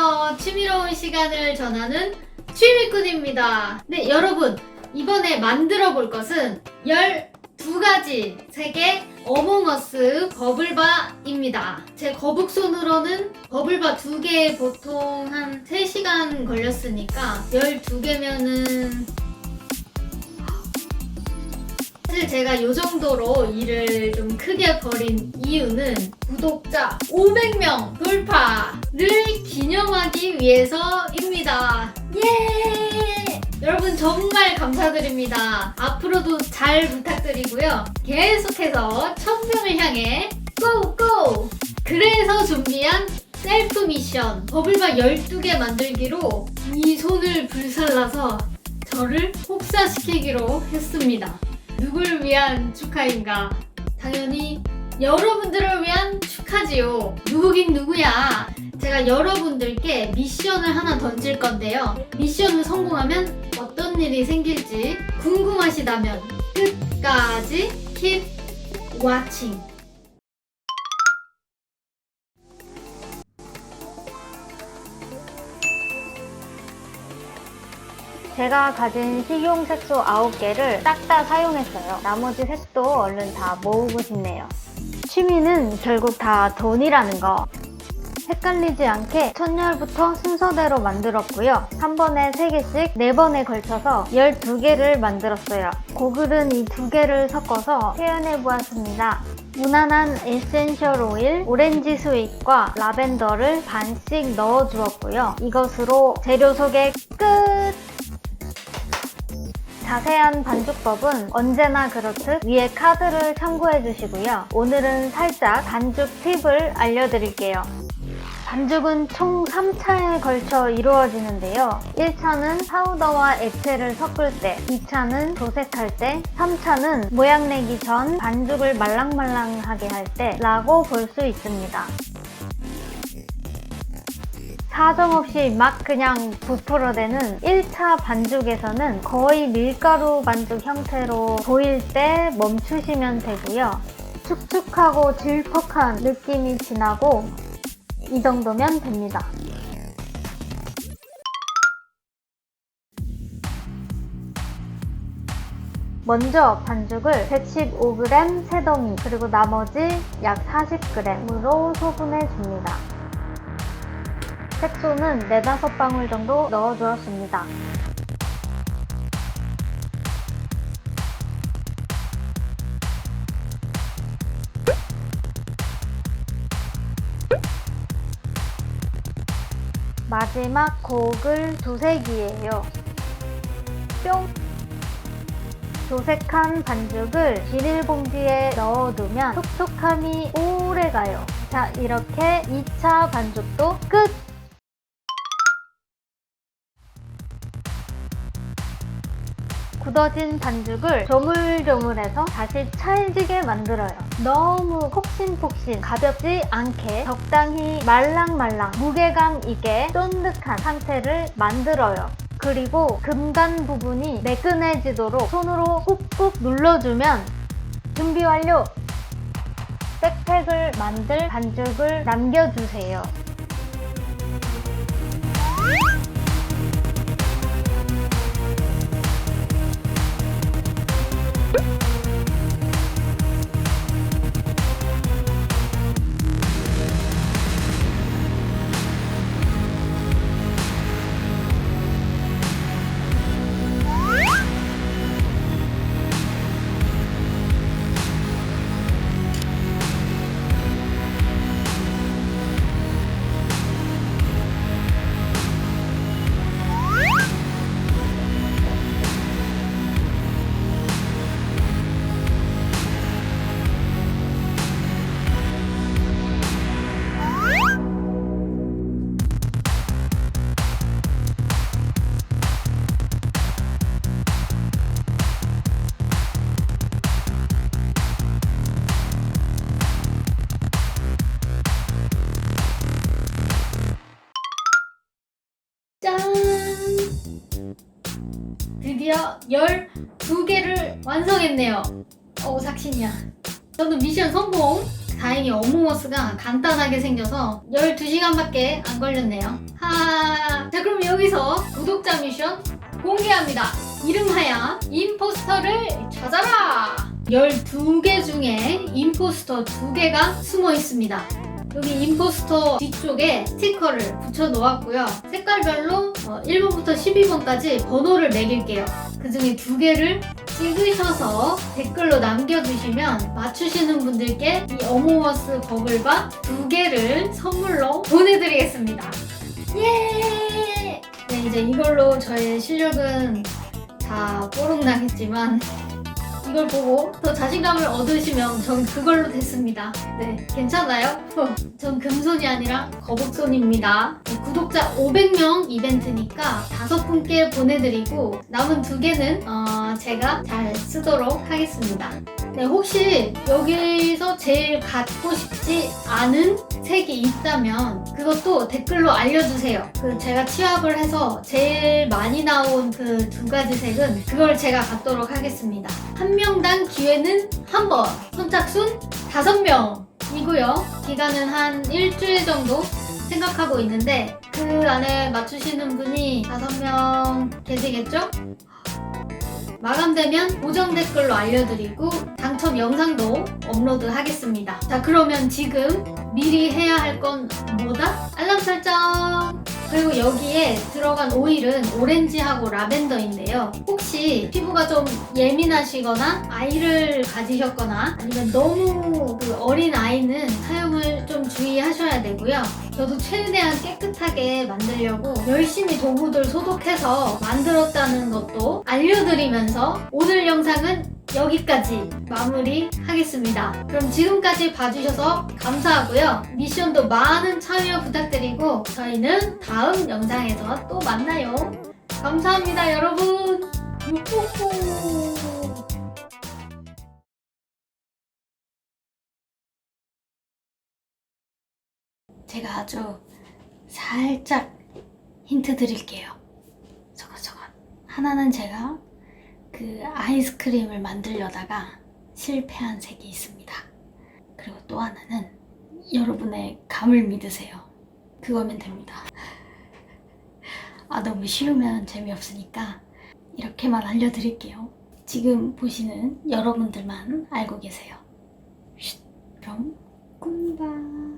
안녕하세요. 취미로운 시간을 전하는 취미꾼입니다. 네, 여러분. 이번에 만들어 볼 것은 12가지 색의 어몽어스 버블바입니다. 제 거북손으로는 버블바 2개에 보통 한 3시간 걸렸으니까 12개면은 사실 제가 이 정도로 일을 좀 크게 벌인 이유는 구독자 500명 돌파를 기념하기 위해서입니다. 예! 여러분 정말 감사드립니다. 앞으로도 잘 부탁드리고요. 계속해서 1000명을 향해 고고! 그래서 준비한 셀프 미션 버블바 12개 만들기로 이 손을 불살라서 저를 혹사시키기로 했습니다. 누굴 위한 축하인가? 당연히 여러분들을 위한 축하지요. 누구긴 누구야. 제가 여러분들께 미션을 하나 던질 건데요. 미션을 성공하면 어떤 일이 생길지 궁금하시다면 끝까지 keep watching. 제가 가진 식용 색소 9개를 싹다 사용했어요. 나머지 색도 얼른 다 모으고 싶네요. 취미는 결국 다 돈이라는 거. 헷갈리지 않게 첫열부터 순서대로 만들었고요. 한 번에 3개씩 4번에 걸쳐서 12개를 만들었어요. 고글은 이 두 개를 섞어서 표현해 보았습니다. 무난한 에센셜 오일, 오렌지 스윗과 라벤더를 반씩 넣어 주었고요. 이것으로 재료 소개 끝! 자세한 반죽법은 언제나 그렇듯 위에 카드를 참고해 주시고요. 오늘은 살짝 반죽 팁을 알려드릴게요. 반죽은 총 3차에 걸쳐 이루어지는데요. 1차는 파우더와 액체를 섞을 때, 2차는 도색할 때, 3차는 모양 내기 전 반죽을 말랑말랑하게 할 때 라고 볼 수 있습니다. 사정없이 막 그냥 부풀어대는 1차 반죽에서는 거의 밀가루 반죽 형태로 보일 때 멈추시면 되고요. 축축하고 질퍽한 느낌이 지나고 이 정도면 됩니다. 먼저 반죽을 115g 세덩이 그리고 나머지 약 40g으로 소분해 줍니다. 색소는 4, 5방울 정도 넣어주었습니다. 마지막 곡을 도색이에요. 뿅! 도색한 반죽을 비닐봉지에 넣어두면 촉촉함이 오래 가요. 자, 이렇게 2차 반죽도 끝! 굳어진 반죽을 조물조물해서 다시 찰지게 만들어요. 너무 폭신폭신, 가볍지 않게 적당히 말랑말랑, 무게감 있게 쫀득한 상태를 만들어요. 그리고 금간 부분이 매끈해지도록 손으로 꾹꾹 눌러주면 준비 완료! 백팩을 만들 반죽을 남겨주세요. 드디어 12개를 완성했네요. 어, 삭신이야. 저는 미션 성공! 다행히 어몽어스가 간단하게 생겨서 12시간밖에 안 걸렸네요. 하. 자, 그럼 여기서 구독자 미션 공개합니다. 이름하여 임포스터를 찾아라! 12개 중에 임포스터 2개가 숨어 있습니다. 여기 임포스터 뒤쪽에 스티커를 붙여 놓았고요. 색깔별로 어, 1번부터 12번까지 번호를 매길게요. 그 중에 두 개를 찍으셔서 댓글로 남겨주시면 맞추시는 분들께 이 어모머스 버블바 두 개를 선물로 보내드리겠습니다. 예! 네, 이제 이걸로 저의 실력은 다 뽀록 나겠지만 이걸 보고 더 자신감을 얻으시면 전 그걸로 됐습니다. 네, 괜찮아요? 전 금손이 아니라 거북손입니다. 네, 구독자 500명 이벤트니까 다섯 분께 보내드리고 남은 두 개는 어, 제가 잘 쓰도록 하겠습니다. 네, 혹시 여기서 제일 갖고 싶지 않은 색이 있다면 그것도 댓글로 알려주세요. 그 제가 취합을 해서 제일 많이 나온 그 두 가지 색은 그걸 제가 갖도록 하겠습니다. 한 명당 기회는 한 번, 선착순 다섯 명이고요. 기간은 한 일주일 정도 생각하고 있는데 그 안에 맞추시는 분이 다섯 명 계시겠죠? 마감되면 고정 댓글로 알려드리고 당첨 영상도 업로드 하겠습니다. 자, 그러면 지금 미리 해야 할 건 뭐다? 알람 설정! 그리고 여기에 들어간 오일은 오렌지하고 라벤더인데요. 혹시 피부가 좀 예민하시거나 아이를 가지셨거나 아니면 너무 그 어린 아이는 사용을 좀 주의하셔야 되고요. 저도 최대한 깨끗하게 만들려고 열심히 도구들 소독해서 만들었다는 것도 알려드리면서 오늘 영상은 여기까지 마무리 하겠습니다. 그럼 지금까지 봐주셔서 감사하고요. 미션도 많은 참여 부탁드리고 저희는 다음 영상에서 또 만나요. 감사합니다, 여러분. 유후후. 제가 아주 살짝 힌트 드릴게요. 저거 저거 하나는 제가 그 아이스크림을 만들려다가 실패한 색이 있습니다. 그리고 또 하나는 여러분의 감을 믿으세요. 그거면 됩니다. 아 너무 쉬우면 재미없으니까 이렇게만 알려드릴게요. 지금 보시는 여러분들만 알고 계세요. 쉿, 그럼 꿈바.